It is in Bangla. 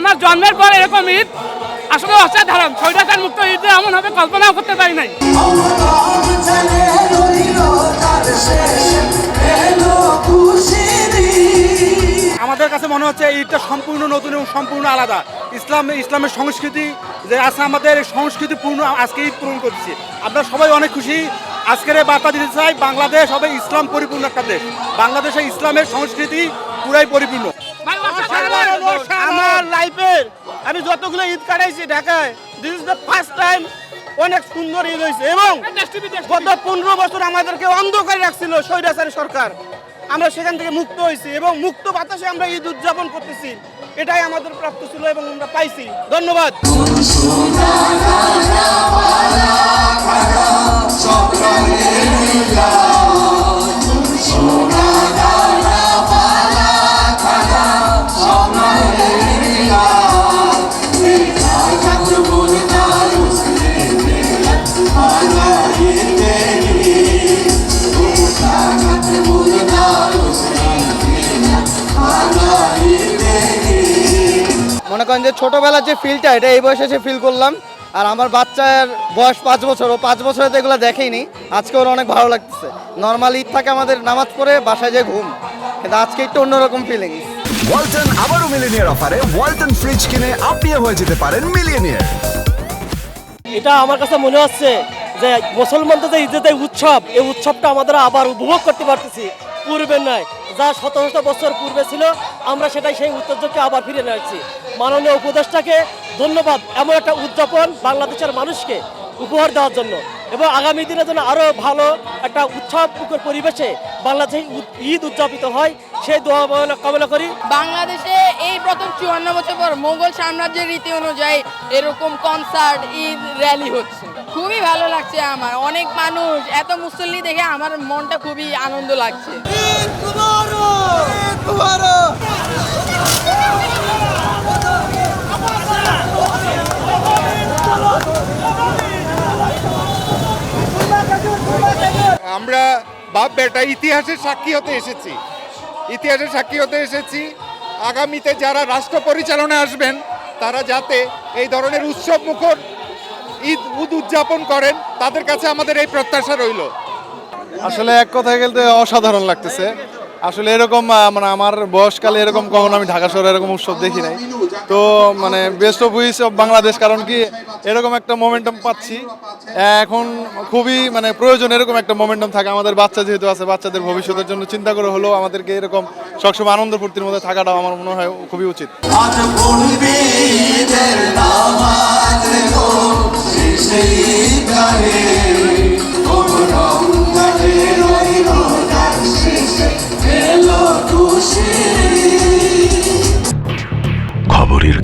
আমার জন্মের পর এরকম ঈদ, আসলে অসাধারণ। ছয়টাকার মুক্ত ঈদ এমন হবে কল্পনাও করতে পারি নাই। আমাদের কাছে মনে হচ্ছে ঈদটা সম্পূর্ণ নতুন এবং সম্পূর্ণ আলাদা। ইসলাম, ইসলামের সংস্কৃতি যে আছে আমাদের সংস্কৃতি পূর্ণ আজকে ঈদ পূরণ করছি। আমরা সবাই অনেক খুশি। আজকের বার্তা দিতে চাই, বাংলাদেশ হবে ইসলাম পরিপূর্ণ একটা দেশ। বাংলাদেশে ইসলামের সংস্কৃতি পুরাই পরিপূর্ণ। আমার লাইফের আমি যতগুলো ঈদ কাটাইছি ঢাকায় this is the first time অনেক সুন্দর ঈদ হয়েছে। এবং টিভি, গত পনেরো বছর আমাদেরকে অন্ধকারে রাখছিল স্বৈরাচারী সরকার। আমরা সেখান থেকে মুক্ত হয়েছি এবং মুক্ত বাতাসে আমরা ঈদ উদযাপন করতেছি। এটাই আমাদের প্রাপ্ত ছিল এবং আমরা পাইছি। ধন্যবাদ। করেন যে ছোটবেলার যে ফিলটা এটা এই বয়সে এসে ফিল করলাম। আর আমার বাচ্চার বয়স পাঁচ বছর ও পাঁচ বছরে তো এগুলো দেখেইনি। আজকে ওর অনেক ভালো লাগতেছে। নর্মাল ঈদ থাকে আমাদের নামাজ পড়ে বাসায় যে ঘুম। কিন্তু আজকে একটু অন্যরকম ফিলিংস ওয়ালটন আবারও মিলিনিয়ার অফারে ওয়ালটন ফ্রিজ কিনে আপনিও হয়ে যেতে পারেন মিলিয়নিয়ার। এটা আমার কাছে মনে হচ্ছে যে মুসলমানদের যে ঈদের উৎসব এই উৎসবটা আমাদের আবার উপভোগ করতে পারতেছি। পূর্বে নয় যা শত শত বছর পূর্বে ছিল, আমরা সেটাই সেই ঐতিহ্যকে আবার ফিরে নিয়েছি মাননীয় উপদেষ্টাকে ধন্যবাদ এমন একটা উদযাপন বাংলাদেশের মানুষকে উপহার দেওয়ার জন্য এবং আগামী দিনের জন্য আরও ভালো একটা উৎসব পরিবেশে বাংলাদেশে ঈদ উদযাপিত হয়, সেই দোয়া কামনা করি। বাংলাদেশে এই প্রথম চুয়ান্ন বছর পর মোগল সাম্রাজ্যের রীতি অনুযায়ী এরকম কনসার্ট ঈদ র্যালি হচ্ছে। খুবই ভালো লাগছে আমার। অনেক মানুষ, এত মুসল্লি দেখে আমার মনটা খুবই আনন্দ লাগছে। আমরা বাপ বেটা ইতিহাসের সাক্ষী হতে এসেছি। ইতিহাসের সাক্ষী হতে এসেছি। আগামীতে যারা রাষ্ট্র পরিচালনায় আসবেন, তারা যাতে এই ধরনের উৎসব মুখর ঈদ উদ উদযাপন করেন, তাদের কাছে আমাদের এই প্রত্যাশা রইল। আসলে এক কথায় গেলে অসাধারণ লাগতেছে। আসলে এরকম মানে আমার বয়সকালে এরকম কখনো আমি ঢাকা শহরে এরকম উৎসব দেখি নাই। তো মানে best of wish of Bangladesh কারণ কি এরকম একটা মোমেন্টাম পাচ্ছি। এখন খুবই মানে প্রয়োজন এরকম একটা মোমেন্টাম থাকে। আমাদের বাচ্চা যেহেতু আছে, বাচ্চাদের ভবিষ্যতের জন্য চিন্তা করে হলেও আমাদেরকে এরকম সবসময় আনন্দ ফুর্তির মধ্যে থাকাটাও আমার মনে হয় খুবই উচিত।